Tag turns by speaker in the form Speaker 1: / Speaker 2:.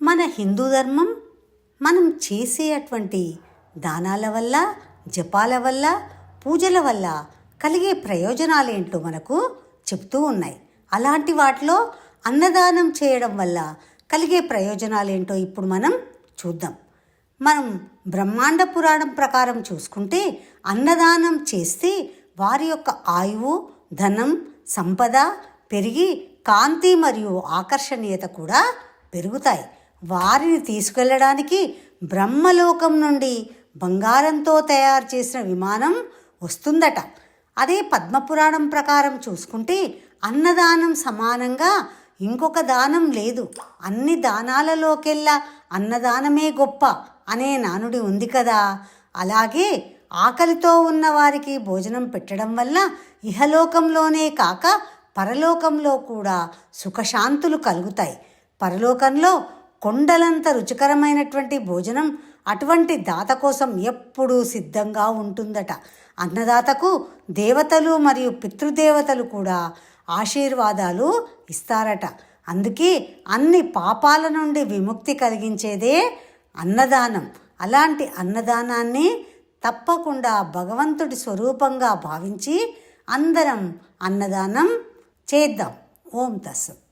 Speaker 1: మన హిందూ ధర్మం మనం చేసే అటువంటి దానాల వల్ల జపాల వల్ల పూజల వల్ల కలిగే ప్రయోజనాలేంటో మనకు చెప్తూ ఉన్నాయి. అలాంటి వాటిలో అన్నదానం చేయడం వల్ల కలిగే ప్రయోజనాలేంటో ఇప్పుడు మనం చూద్దాం. మనం బ్రహ్మాండ పురాణం ప్రకారం చూసుకుంటే అన్నదానం చేస్తే వారి యొక్క ఆయువు ధనం సంపద పెరిగి కాంతి మరియు ఆకర్షణీయత కూడా పెరుగుతాయి. వారిని తీసుకెళ్ళడానికి బ్రహ్మలోకం నుండి బంగారంతో తయారు చేసిన విమానం వస్తుందట. అదే పద్మపురాణం ప్రకారం చూసుకుంటే అన్నదానం సమానంగా ఇంకొక దానం లేదు. అన్ని దానాలలోకెల్లా అన్నదానమే గొప్ప. అనే నానుడి ఉంది కదా. అలాగే ఆకలితో ఉన్నవారికి భోజనం పెట్టడం వల్ల ఇహలోకంలోనే కాక పరలోకంలో కూడా సుఖశాంతులు కలుగుతాయి. పరలోకంలో కొండలంత రుచికరమైనటువంటి భోజనం అటువంటి దాత కోసం ఎప్పుడూ సిద్ధంగా ఉంటుందట. అన్నదాతకు దేవతలు మరియు పితృదేవతలు కూడా ఆశీర్వాదాలు ఇస్తారట. అందుకే అన్ని పాపాల నుండి విముక్తి కలిగించేదే అన్నదానం. అలాంటి అన్నదానాన్ని తప్పకుండా భగవంతుడి స్వరూపంగా భావించి అందరం అన్నదానం చేద్దాం. ఓం తస్సు.